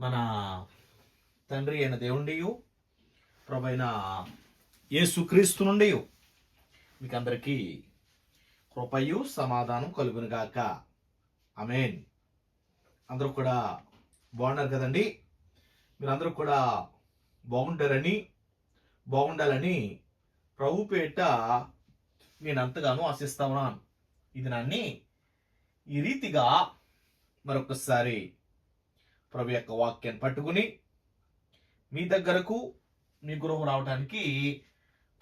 మన తండ్రి అయిన దేవుండి ప్రభైన యేసుక్రీస్తు నుండి మీకు అందరికీ కృపయు సమాధానం కలుగును గాక. అమేన్ అందరూ కూడా బాగున్నారు కదండి? మీరందరూ కూడా బాగుంటారని బాగుండాలని ప్రభు పేట నేను అంతగానో ఆశిస్తా ఉన్నాను. ఇది నన్ను ఈ రీతిగా మరొకసారి ప్రభు యొక్క వాక్యాన్ని పట్టుకుని మీ దగ్గరకు మీ గృహం రావడానికి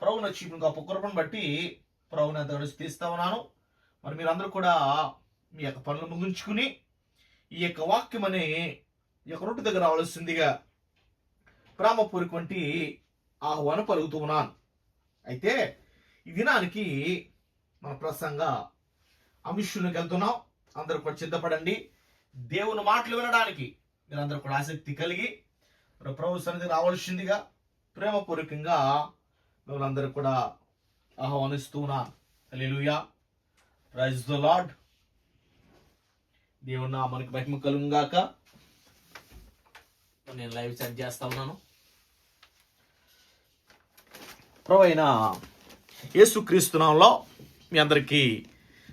ప్రభు నచ్చిన గొప్ప కృపను బట్టి ప్రభుని అంతగా తీస్తా ఉన్నాను. మరి మీరందరూ కూడా మీ యొక్క పనులు ముగించుకుని ఈ యొక్క వాక్యం అనే ఈ యొక్క రొట్టు దగ్గర రావాల్సిందిగా ప్రేమపూర్వక వంటి ఆహ్వానం పలుకుతూ ఉన్నాను. అయితే ఈ దినానికి మన ప్రసంగ అంశులకు వెళ్తున్నాం. అందరూ కూడా సిద్ధపడండి. దేవుని మాటలు వినడానికి మీరందరూ కూడా ఆసక్తి కలిగి మరి ప్రభు సన్నిధి రావాల్సిందిగా ప్రేమపూర్వకంగా మిమ్మల్ని అందరూ కూడా ఆహ్వానిస్తున్నా హల్లెలూయా. ప్రైజ్ ద లార్డ్ దేవుని మనకి మహిమ కలుగుగాక నేను లైవ్ సెండ్ చేస్తా ఉన్నాను. ప్రభు అయిన యేసుక్రీస్తునాంలో మీ అందరికీ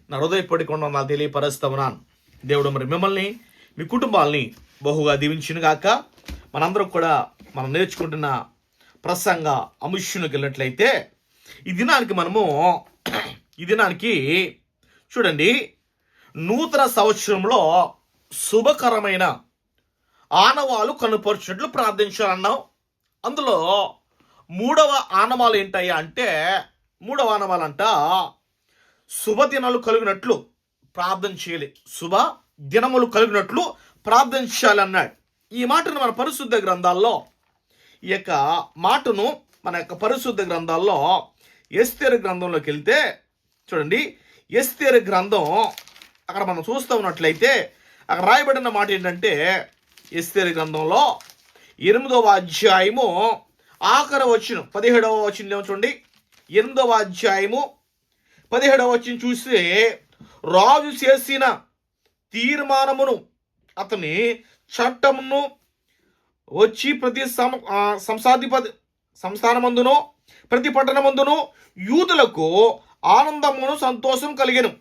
నా హృదయపడికుండా నా తెలియపరుస్తా ఉన్నాను. దేవుడు మరి మిమ్మల్ని మీ కుటుంబాల్ని బహుగా దీవించును గాక. మనందరం కూడా మనం నేర్చుకుంటున్న ప్రసంగ అముష్యునికి వెళ్ళినట్లయితే ఈ దినానికి మనము ఈ దినానికి చూడండి నూతన సంవత్సరంలో శుభకరమైన ఆనవాలు కనుపరిచినట్లు ప్రార్థించాలన్నాం. అందులో మూడవ ఆనవాలు ఏంటయ్యా అంటే మూడవ ఆనవాలంట శుభదినాలు కలిగినట్లు ప్రార్థన చేయాలి. శుభ దినములు కలిగినట్లు ప్రార్థించాలి అన్నాడు ఈ మాటను మన పరిశుద్ధ గ్రంథాల్లో ఈ యొక్క మాటను మన యొక్క పరిశుద్ధ గ్రంథాల్లో ఎస్తేరు గ్రంథంలోకి వెళ్తే చూడండి ఎస్తేరు గ్రంథం అక్కడ మనం చూస్తూ ఉన్నట్లయితే అక్కడ రాయబడిన మాట ఏంటంటే ఎస్తేరు గ్రంథంలో ఎనిమిదవ అధ్యాయము ఆఖరి వచ్చిన పదిహేడవ వచ్చిన చూడండి ఎనిమిదవ అధ్యాయము పదిహేడవ వచ్చిన చూస్తే రాజు చేసిన తీర్మానమును అతని చట్టమును వచ్చి ప్రతి సం సంస్థాధిపతి సంస్థానమందును ప్రతి పట్టణమందును యూదులకు ఆనందమును సంతోషం కలిగను.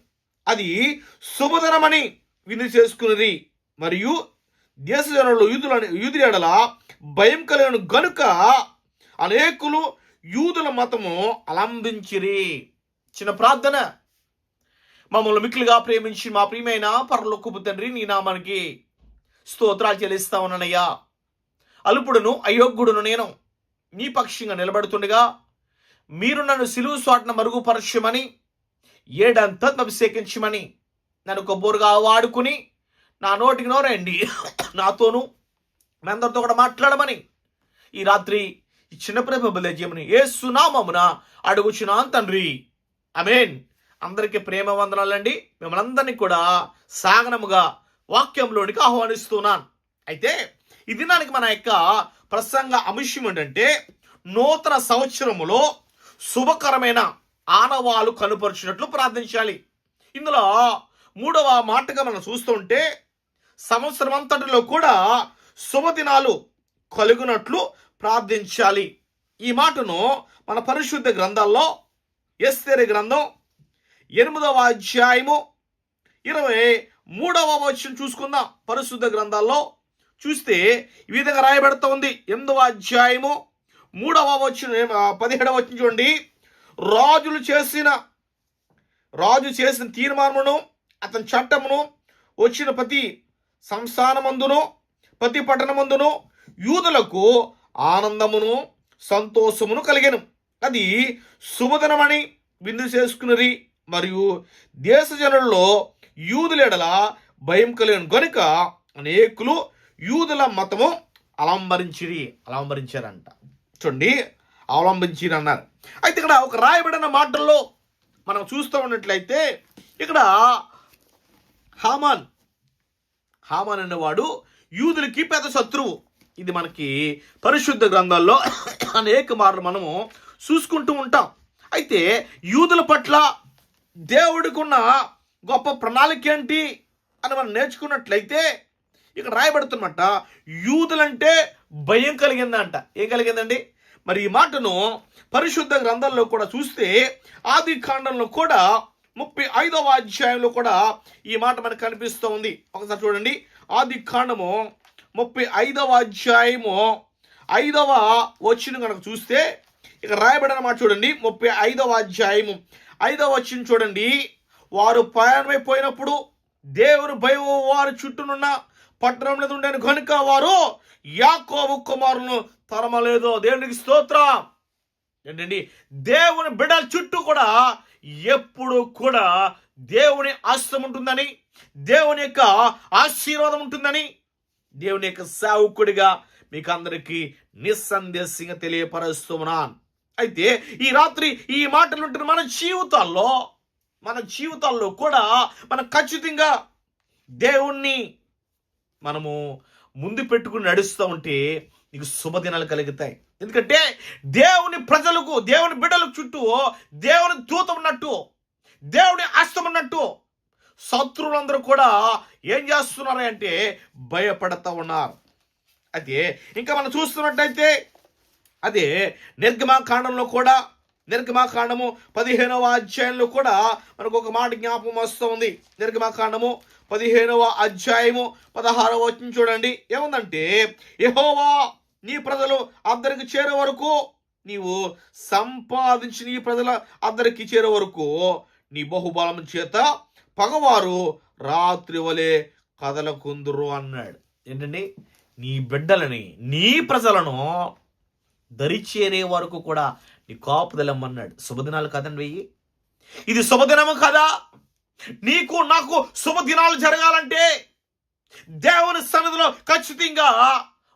అది శుభదనమని విధి చేసుకున్నది. మరియు దేశ జనులు యూదుల యూదుల ఎడల భయం కలిగిన. గనుక అనేకులు యూదుల మతము అలంబించిరి చిన్న ప్రార్థన. మమ్మల్ని మిక్కిలిగా ప్రేమించి మా ప్రియమైన పరలోకపు తండ్రి నీ నామానికి స్తోత్రాలు చెల్లిస్తా ఉన్నానయ్యా. అల్పుడును అయోగ్యుడును నేను నీ పక్షంగా నిలబడుతుండగా మీరు నన్ను సిలువు స్వాటను మరుగుపరచమని ఏడంతా అభిషేకించమని నన్ను కొబ్బోరుగా వాడుకుని నా నోటికి నోరండి నాతోనూ మీ అందరితో కూడా మాట్లాడమని ఈ రాత్రి ఈ చిన్న ప్రేమ బలిజీయమని ఏ సునామమున అడుగుచున్నాను తండ్రి. అమేన్ అందరికీ ప్రేమ వందనాలండి. మిమ్మల్ని అందరినీ కూడా సాగనముగా వాక్యంలోనికి ఆహ్వానిస్తున్నాను. అయితే ఈ దినానికి మన యొక్క ప్రసంగ అంశం ఏంటంటే నూతన సంవత్సరములో శుభకరమైన ఆనవాలు కనుపరిచినట్లు ప్రార్థించాలి. ఇందులో మూడవ మాటగా మనం చూస్తుంటే సంవత్సరం అంతటిలో కూడా శుభదినాలు కలుగునట్లు ప్రార్థించాలి. ఈ మాటను మన పరిశుద్ధ గ్రంథాల్లో ఎస్తేరి గ్రంథం ఎనిమిదవ అధ్యాయము ఇరవై మూడవ వచనం చూసుకుందాం పరిశుద్ధ గ్రంథాల్లో. చూస్తే ఈ విధంగా రాయబడుతూ ఉంది ఎనిమిదవ అధ్యాయము మూడవ వచ్చిన పదిహేడవ వచ్చిన చూడండి. రాజులు చేసిన రాజు చేసిన తీర్మానమును అతని చట్టమును వచ్చిన ప్రతి సంస్థానమందును ప్రతి పట్టణమందును యూదులకు ఆనందమును సంతోషమును కలిగను. అది శుభదనమని విందు చేసుకున్నది మరియు దేశ జనుల్లో యూదులెడల భయం కలిగిన గనుక అనేకులు యూదుల మతము అలంబరించిరి అలంబరించారంట. చూడండి అవలంబించిరి అన్నారు. అయితే ఇక్కడ ఒక రాయబడిన మాటల్లో మనం చూస్తూ ఉన్నట్లయితే ఇక్కడ హామాన్ హామాన్ అనేవాడు యూదులకి పెద్ద శత్రువు. ఇది మనకి పరిశుద్ధ గ్రంథాల్లో అనేక మార్లు మనము చూసుకుంటూ ఉంటాం. అయితే యూదుల పట్ల దేవుడికి ఉన్న గొప్ప ప్రణాళిక ఏంటి అని మనం నేర్చుకున్నట్లయితే ఇక్కడ రాయబడుతున్నమాట యూదులంటే భయం కలిగిందంట. ఏం కలిగిందండి? మరి ఈ మాటను పరిశుద్ధ గ్రంథంలో కూడా చూస్తే ఆది కాండంలో కూడా ముప్పై ఐదవ అధ్యాయంలో కూడా ఈ మాట మనకు కనిపిస్తూ ఉంది ఒకసారి చూడండి. ఆది కాండము ముప్పై ఐదవ అధ్యాయము ఐదవ వచ్చిన కనుక చూస్తే ఇక రాయబడిన మాట చూడండి. ముప్పై ఐదవ అధ్యాయము ఐదవ వచ్చిన చూడండి. వారు ప్రయాణమైపోయినప్పుడు దేవుని భయం వారి చుట్టూనున్న పట్టణం లేదు ఉండని కనుక వారు యాకోబు కుమారులను తరమలేదు. దేవునికి స్తోత్రం. ఏంటండి? దేవుని బిడ్డల చుట్టూ కూడా ఎప్పుడు కూడా దేవుని ఆస్తం ఉంటుందని దేవుని యొక్క ఆశీర్వాదం ఉంటుందని దేవుని యొక్క సేవకుడిగా మీకు అందరికీ నిస్సందేశంగా తెలియపరుస్తున్నాను. అయితే ఈ రాత్రి ఈ మాటలు ఉంటున్న మన జీవితాల్లో మన జీవితాల్లో కూడా మనం ఖచ్చితంగా దేవుణ్ణి మనము ముందు పెట్టుకుని నడుస్తూ ఉంటే నీకు శుభదినాలు కలుగుతాయి. ఎందుకంటే దేవుని ప్రజలకు దేవుని బిడ్డల చుట్టూ దేవుని దూతం ఉన్నట్టు దేవుని అస్తం ఉన్నట్టు శత్రువులందరూ కూడా ఏం చేస్తున్నారు అంటే భయపడతా ఉన్నారు. అయితే ఇంకా మనం చూస్తున్నట్టయితే అదే నిర్గమాకాండంలో కూడా నిర్గమాకాండము పదిహేనవ అధ్యాయంలో కూడా మనకు ఒక మాట జ్ఞాపకం వస్తుంది నిర్గమాకాండము పదిహేనవ అధ్యాయము పదహారవ వచ్చిన చూడండి. ఏముందంటే యహోవా నీ ప్రజలు అందరికి చేరే వరకు నీవు సంపాదించి నీ ప్రజల అందరికి చేరే వరకు నీ బహుబలం చేత పగవారు రాత్రి వలె కదలకుందురు అన్నాడు. ఏంటండి? నీ బిడ్డలని నీ ప్రజలను దరిచేరే వరకు కూడా నీ కాపుదలమ్మన్నాడు శుభదినాలు కదండి వెయ్యి. ఇది శుభదినము కదా. నీకు నాకు శుభదినాలు జరగాలంటే దేవుని సన్నిధిలో ఖచ్చితంగా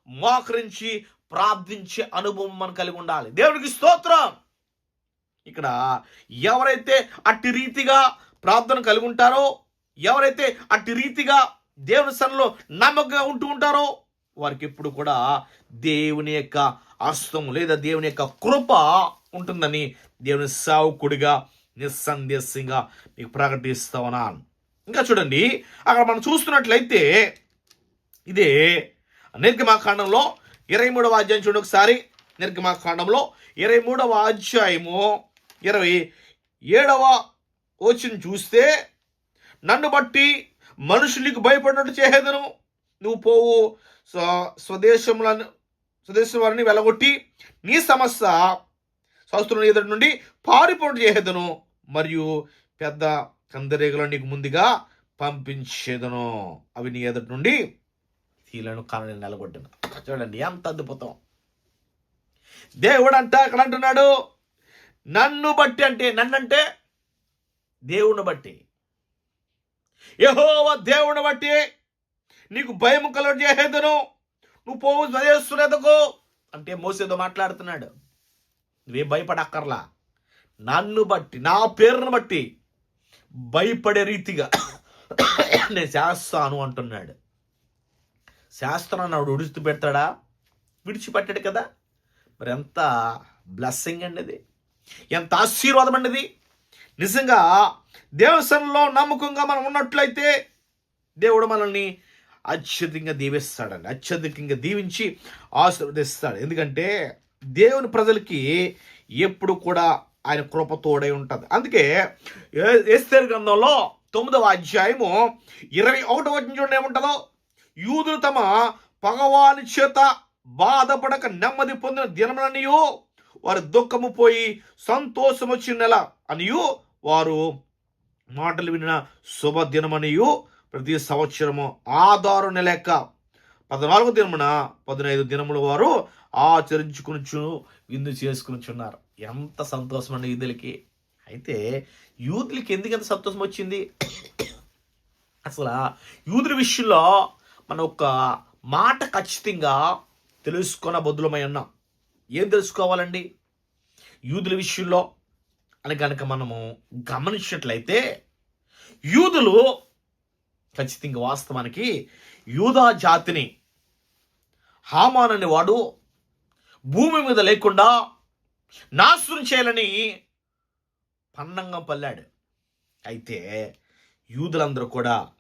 మోకరించి ప్రార్థించే అనుభవం మనం కలిగి ఉండాలి. దేవునికి స్తోత్రం. ఇక్కడ ఎవరైతే అట్టి రీతిగా ప్రార్థన కలిగి ఉంటారో ఎవరైతే అట్టి రీతిగా దేవుని సన్నిలో నమ్మకంగా ఉంటూ ఉంటారో వారికి ఎప్పుడు కూడా దేవుని యొక్క అస్తం లేదా దేవుని యొక్క కృప ఉంటుందని దేవుని సావుకుడిగా నిస్సందేశంగా మీకు ప్రకటిస్తా ఉన్నాను ఇంకా చూడండి అక్కడ మనం చూస్తున్నట్లయితే ఇదే నిర్గమాకాండంలో ఇరవై మూడవ అధ్యాయం చూడండి ఒకసారి. నిర్గమాకాండంలో ఇరవై మూడవ అధ్యాయము ఇరవై ఏడవ వచ్చిన చూస్తే నన్ను బట్టి మనుషులకు భయపడినట్టు చేసేదను. నువ్వు పోవు స్వ- స్వదేశములను స్వదేశం వారిని వెలగొట్టి నీ సమస్య శాస్త్రుల ఎదుటి నుండి పారిపోటు చేసేదను మరియు పెద్ద కందరేగలు నీకు ముందుగా పంపించేదను. అవి నీ ఎదుటి నుండి తీలను కాలని నిలగొట్టిన. చూడండి ఎంత అద్భుతం. దేవుడు అంట అక్కడ అంటున్నాడు నన్ను బట్టి అంటే నన్నంటే దేవుని బట్టి. యహోవ దేవుని బట్టి నీకు భయం కలగ చేసేదను నువ్వు పోవు స్వదేశులెదకు అంటే మోసేదో మాట్లాడుతున్నాడు. నువ్వే భయపడక్కర్లా. నన్ను బట్టి నా పేరును బట్టి భయపడే రీతిగా నేను చేస్తాను అంటున్నాడు. శాస్త్రం అన్నాడు ఉడిస్తూ పెడతాడా? విడిచిపెట్టాడు కదా. మరి ఎంత బ్లెస్సింగ్ అండి అది ఎంత ఆశీర్వాదం అండి నిజంగా దేవస్థానంలో నమ్మకంగా మనం ఉన్నట్లయితే దేవుడు మనల్ని అత్యధికంగా దీవిస్తాడండి. అత్యధికంగా దీవించి ఆశీర్వదిస్తాడు. ఎందుకంటే దేవుని ప్రజలకి ఎప్పుడు కూడా ఆయన కృప తోడై ఉంటుంది. అందుకే ఏ- ఎస్తేరు గ్రంథంలో తొమ్మిదవ అధ్యాయము ఇరవై ఒకటో వచ్చిన చూడండి ఏముంటుందో? యూదులు తమ పగవాని చేత బాధపడక నెమ్మది పొందిన దినములనియు వారి దుఃఖము పోయి సంతోషం వచ్చిన నెల అనియు వారు మాటలు వినిన శుభ దినమనియు ప్రతి సంవత్సరము ఆధారు నెలెక్క పద్నాలుగు దినమున పదినైదు దినముల వారు ఆచరించుకుని విందు చేసుకునిచున్నారు. ఎంత సంతోషం అండి యూదులకి. అయితే యూదులకి ఎందుకు ఎంత సంతోషం వచ్చింది అసలు యూదుల విషయంలో మనం ఒక మాట ఖచ్చితంగా తెలుసుకున్న బదులమై ఉన్నాం. ఏం తెలుసుకోవాలండి? యూదుల విషయంలో అని కనుక మనము గమనించినట్లయితే యూదులు ఖచ్చితంగా వాస్తవానికి యూదా జాతిని హామాన్ అనేవాడు భూమి మీద లేకుండా నాశనం చేయాలని పన్నంగం పల్లాడు. అయితే యూదులందరూ కూడా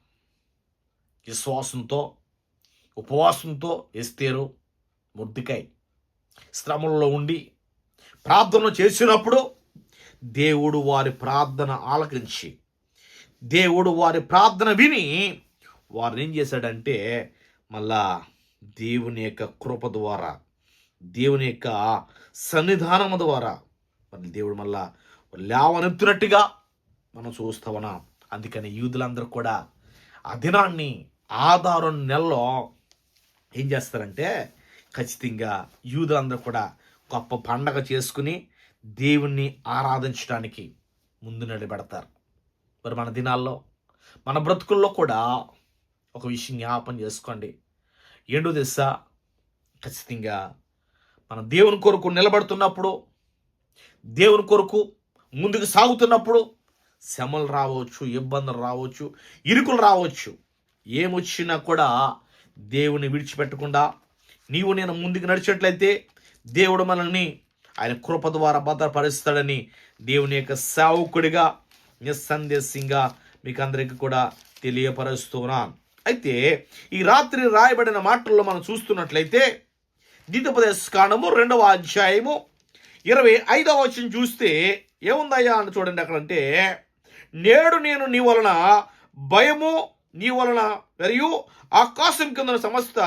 విశ్వాసంతో ఉపవాసంతో ఎస్తేరు ముద్దుకాయ శ్రమల్లో ఉండి ప్రార్థన చేసినప్పుడు దేవుడు వారి ప్రార్థన ఆలకించి దేవుడు వారి ప్రార్థన విని వారిని ఏం చేశాడంటే మళ్ళా దేవుని యొక్క కృప ద్వారా దేవుని యొక్క సన్నిధానము ద్వారా మరి దేవుడు మళ్ళా లేవనెత్తినట్టుగా మనం చూస్తామన్నా అందుకని యూదులందరూ కూడా ఆ దినాన్ని ఆధారం నెలలో ఏం చేస్తారంటే ఖచ్చితంగా యూదులందరూ కూడా గొప్ప పండగ చేసుకుని దేవుణ్ణి ఆరాధించడానికి ముందు నిలబెడతారు. మరి మన దినాల్లో మన బ్రతుకుల్లో కూడా ఒక విషయం జ్ఞాపం చేసుకోండి. ఏంటో తెలుసా ఖచ్చితంగా మన దేవుని కొరకు నిలబడుతున్నప్పుడు దేవుని కొరకు ముందుకు సాగుతున్నప్పుడు శ్రమలు రావచ్చు ఇబ్బందులు రావచ్చు ఇరుకులు రావచ్చు. ఏమొచ్చినా కూడా దేవుని విడిచిపెట్టకుండా నీవు నేను ముందుకు నడిచేట్లయితే దేవుడు మనల్ని ఆయన కృప ద్వారా భద్రపరుస్తాడని దేవుని యొక్క సేవకుడిగా నిస్సందేశంగా మీకు అందరికీ కూడా తెలియపరుస్తున్నాను. అయితే ఈ రాత్రి రాయబడిన మాటల్లో మనం చూస్తున్నట్లయితే ద్వితోపదేశ కాండము రెండవ అధ్యాయము ఇరవై ఐదవ వచ్చిన చూస్తే ఏముందయ్యా అని చూడండి అక్కడంటే నేడు నేను నీ వలన భయము నీ వలన మరియు ఆకాశం కింద సమస్త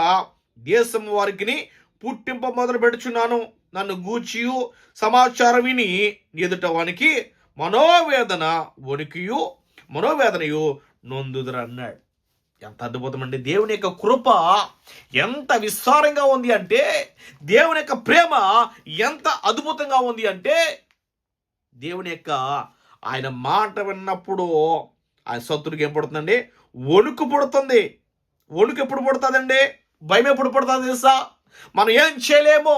దేశం వారికి పుట్టింప మొదలు పెడుచున్నాను నన్ను గూర్చియు సమాచారం విని ఎదుట మనోవేదన వణికియు మనోవేదనయు నొందుదురు అన్నాడు ఎంత అద్భుతం అండి దేవుని యొక్క కృప ఎంత విస్తారంగా ఉంది అంటే దేవుని యొక్క ప్రేమ ఎంత అద్భుతంగా ఉంది అంటే దేవుని యొక్క ఆయన మాట విన్నప్పుడు ఆయన శత్రుడికి ఏం పుడుతుందండి? వణుకు పుడుతుంది. వణుకు ఎప్పుడు పుడుతుందండి? భయం ఎప్పుడు పుడుతుంది తెలుసా? మనం ఏం చేయలేము.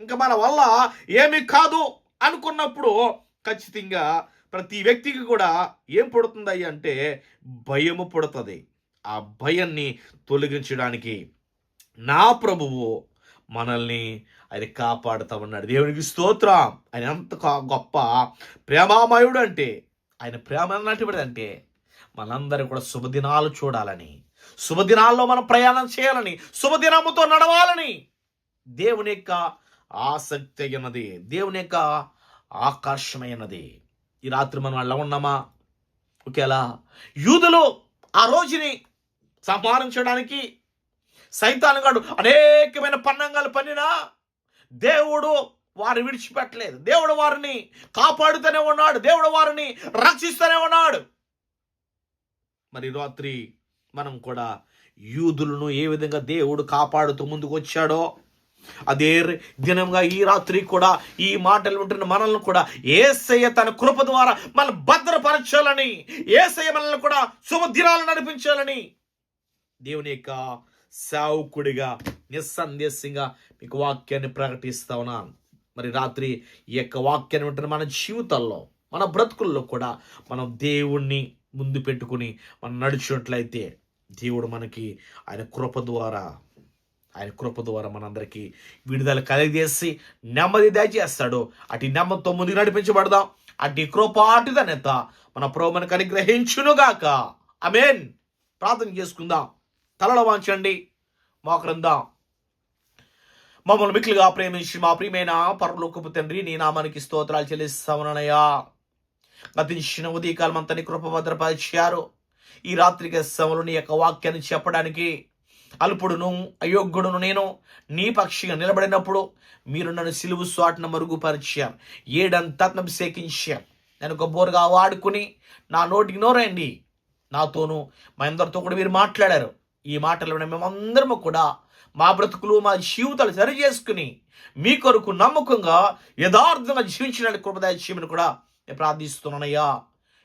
ఇంకా మన వల్ల ఏమీ కాదు అనుకున్నప్పుడు ఖచ్చితంగా ప్రతి వ్యక్తికి కూడా ఏం పుడుతుంది అంటే భయము పుడుతుంది. ఆ భయాన్ని తొలగించడానికి నా ప్రభువు మనల్ని ఆయన కాపాడుతా ఉన్నాడు దేవునికి స్తోత్రం. ఆయన ఎంత గొప్ప ప్రేమామయుడు అంటే ఆయన ప్రేమ ఎలాంటివాడు అంటే మనందరూ కూడా శుభదినాలు చూడాలని శుభదినాల్లో మనం ప్రయాణం చేయాలని శుభదినముతో నడవాలని దేవుని యొక్క ఆసక్తి అయినది దేవుని యొక్క ఆకర్షమైనది ఈ రాత్రి మనం అలా ఉన్నామా? ఒకేలా యూదులు ఆ రోజుని సంహరించడానికి సైతానుగాడు అనేకమైన పన్నంగాలు పన్నినా దేవుడు వారిని విడిచిపెట్టలేదు. దేవుడు వారిని కాపాడుతూనే ఉన్నాడు. దేవుడు వారిని రక్షిస్తూనే ఉన్నాడు. మరి రాత్రి మనం కూడా యూదులను ఏ విధంగా దేవుడు కాపాడుతూ ముందుకు వచ్చాడో అదే దినంగా ఈ రాత్రి కూడా ఈ మాటలు వింటున్న మనల్ని కూడా ఏసయ్య తన కృప ద్వారా మన భద్రపరచాలని ఏసయ్య మనల్ని కూడా శుభదినాలు నడిపించాలని దేవుని యొక్క సేవకుడిగా నిస్సందేశంగా మీకు వాక్యాన్ని ప్రకటిస్తా ఉన్నాను. మరి రాత్రి ఈ యొక్క వాక్యాన్ని వింటున్న మన జీవితాల్లో మన బ్రతుకుల్లో కూడా మనం దేవుణ్ణి ముందు పెట్టుకుని మనం నడిచినట్లయితే దేవుడు మనకి ఆయన కృప ద్వారా ఆయన కృప ద్వారా మనందరికీ విడుదల కలిగజేసి నెమ్మది దయచేస్తాడు. అటు నెమ్మదితో ముందుకు నడిపించబడదాం. అటు కృప అటుదనేత ధన్యత మన ప్రోమను అనుగ్రహించునుగాక. అమేన్ ప్రార్థన చేసుకుందాం. తలలో వాంచండి. మోకరిందాం మమ్మల్ని మిక్కిలిగా ప్రేమించి మా ప్రియమైన పరలోకపు తండ్రి నీ నామానికి స్తోత్రాలు చెల్లిస్తామనయ్యా. గతించిన ఉదయకాలం అంతా నీ కృప భద్రపరిచారు. ఈ రాత్రికి సమలు నీ యొక్క వాక్యాన్ని చెప్పడానికి అల్పుడును అయోగ్యుడును నేను. నీ పక్షిగా నిలబడినప్పుడు మీరు నన్ను సిలువు స్వాటన మరుగుపరిచారు. ఏడంతా సేకించారు నేను గొబ్బోరుగా వాడుకుని నా నోటికి నోరండి. నాతోనూ మా అందరితో కూడా మీరు మాట్లాడారు. ఈ మాటలు విన్న మేమందరము కూడా మా బ్రతుకులు మా జీవితాలు సరి చేసుకుని మీ కొరకు నమ్మకంగా యథార్థంగా జీవించడానికి కృపదాయమని కూడా నేను ప్రార్థిస్తున్నానయ్యా.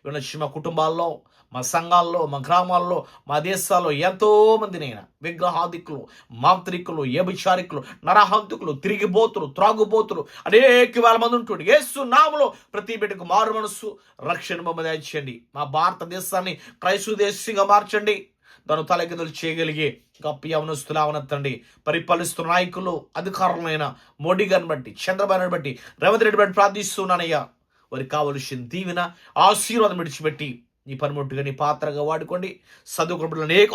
ఇవన్న మా కుటుంబాల్లో మా సంఘాల్లో మా గ్రామాల్లో మా దేశాల్లో ఎంతో మంది నేను విగ్రహాదికులు మాంత్రికులు ఏభిచారికులు నరహంతుకులు తిరిగిపోతులు త్రాగుబోతులు అనేక వేల మంది ఉంటుంది యేసు నామలో ప్రతి బిడ్డకు మారు మనస్సు రక్షణ మమ్మల్ని మా భారతదేశాన్ని క్రైస్తవ దేశంగా మార్చండి. దాని తలకిందులు చేయగలిగే గొప్ప యవనస్తులు అవనెత్తండి పరిపాలిస్తున్న నాయకులు అధికారులైన మోడీ గారిని బట్టి చంద్రబాబు బట్టి రేవంత్ రెడ్డి బట్టి ప్రార్థిస్తున్నానయ్యా. వారికి కావలసిన దీవెన ఆశీర్వాదం విడిచిపెట్టి నీ పనిముట్టుగా నీ పాత్రగా వాడుకోండి. చదువుకున్న అనేక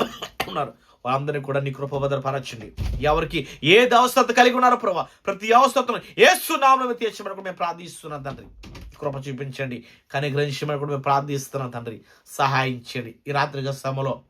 ఉన్నారు. వారందరినీ కూడా నీ కృప భద్రపరచండి. ఎవరికి ఏది అవస్థత కలిగి ఉన్నారో ప్రభా ప్రతి అవస్థతను ఏసు నామం తీర్చమని మేము ప్రార్థిస్తున్నాం తండ్రి. కృప చూపించండి. కనిగ్రహించమని కూడా మేము ప్రార్థిస్తున్నాం తండ్రి. సహాయించండి ఈ రాత్రి సమలో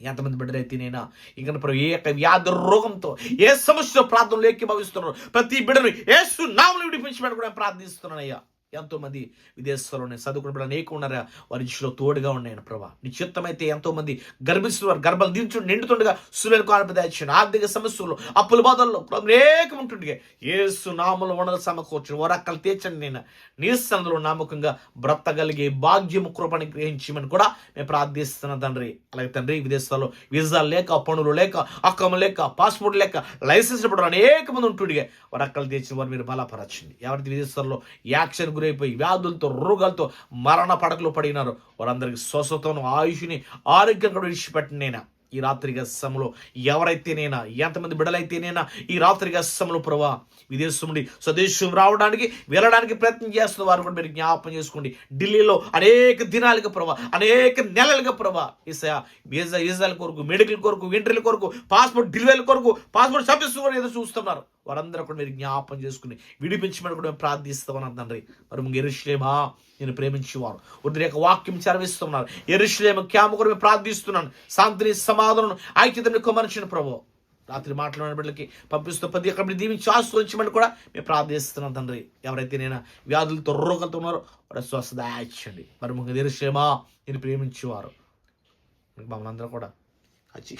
ఎంతమంది బిడ్డలైతే నేనా? ఇంకా ప్రభు ఏ యొక్క వ్యాధి రోగంతో ఏ సమస్యతో ప్రార్థనలు ఏకీభవిస్తున్నారు ప్రతి బిడ్డను ఏ నామలు విడిపించమని కూడా ప్రార్థిస్తున్నానయ్యా. ఎంతోమంది విదేశాల్లోనే మంది విదేశాల్లో అనేక ఉన్నారా? వారి దృష్టిలో తోడుగా ఉన్నాయని ప్రభా. నిశ్చిత్తమైతే ఎంతోమంది మంది గర్భం గర్భాలు దించు నిండుతుండగా సూర్యులకు ఆనపదాయించాను ఆర్థిక సమస్యలు అప్పుల బాధల్లో అనేకం ఉంటుండగా ఏసు నామలు వనరు సమకూర్చు వరక్కలు తీర్చండి నేను. నీసందులో నామకంగా బ్రతగలిగే భాగ్యము కృపని గ్రహించమని కూడా మేము ప్రార్థిస్తున్నాం తండ్రి. అలాగే తండ్రి విదేశాల్లో వీసా లేక పనులు లేక అక్కము లేక పాస్పోర్ట్ లేక లైసెన్స్ ఇప్పుడు అనేక మంది ఉంటుండగా వరక్కలు తీర్చిన వారు మీరు బలపరచండి. ఎవరి విదేశాల్లో యాక్షన్ గురించి గురైపోయి వ్యాధులతో రోగాలతో మరణ పడకలు పడినారు. వారందరికీ స్వస్థతను ఆయుష్ని ఆరోగ్యం కూడా విడిచిపెట్టిన నేను? ఈ రాత్రి సమయంలో ఎవరైతేనేనా? ఎంతమంది బిడలైతేనేనా ఈ రాత్రి సమయంలో ప్రభా విదేశం నుండి స్వదేశం రావడానికి వెళ్ళడానికి ప్రయత్నం చేస్తున్న వారు కూడా మీరు జ్ఞాపకం చేసుకోండి. ఢిల్లీలో అనేక దినాలుగా ప్రభా అనేక నెలలుగా ప్రభా ఈసా వీసా వీసాల కొరకు మెడికల్ కొరకు ఇంటర్వ్యూల కొరకు పాస్పోర్ట్ డెలివరీ కొరకు పాస్పోర్ట్ సర్వీస్ కూడా ఏదో చూస్తున్నారు. వారందరూ కూడా మీరు జ్ఞాపం చేసుకుని విడిపించమని కూడా మేము ప్రార్థిస్తామని తండ్రి. మరి ముందు ఎరుశ్లేమా నేను ప్రేమించేవారు. వద్దు యొక్క వాక్యం చరవిస్తున్నారు ఎరుశ్లేమ క్యామ కూడా మేము ప్రార్థిస్తున్నాను. శాంతిని సమాధానం ఐక్యతను కుమరించిన ప్రభు. రాత్రి మాట్లాడిన బిడ్డలకి పంపిస్తూ ప్రతి ఒక్కరిని దీవించి ఆశ్రయించమని కూడా మేము ప్రార్థిస్తున్నాం తండ్రి. ఎవరైతే నేను వ్యాధులతో రోగంతో ఉన్నారో వారు స్వస్థ దాయించండి మరి ముంగ ఎరుశ్లేమా నేను ప్రేమించేవారు. మమ్మల్ని అందరూ కూడా అచ్చి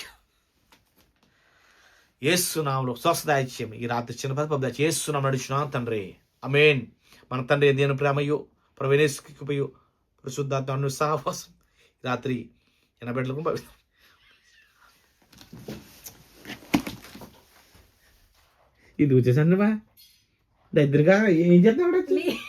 ఏసునామలో స్వస్థదాయిత్యం ఈ రాత్రి చిన్న పద పద ఏసునామ నడుచున్నా తండ్రి. అమేన్ మన తండ్రి దేని ప్రేమయో ప్రవేశిపోయో పరిశుద్ధాత్మ సహవాసం. రాత్రి ఎనబెట్లకు భవి- ఇది వచ్చేసండి బా దగ్గరగా ఏం చేద్దాం?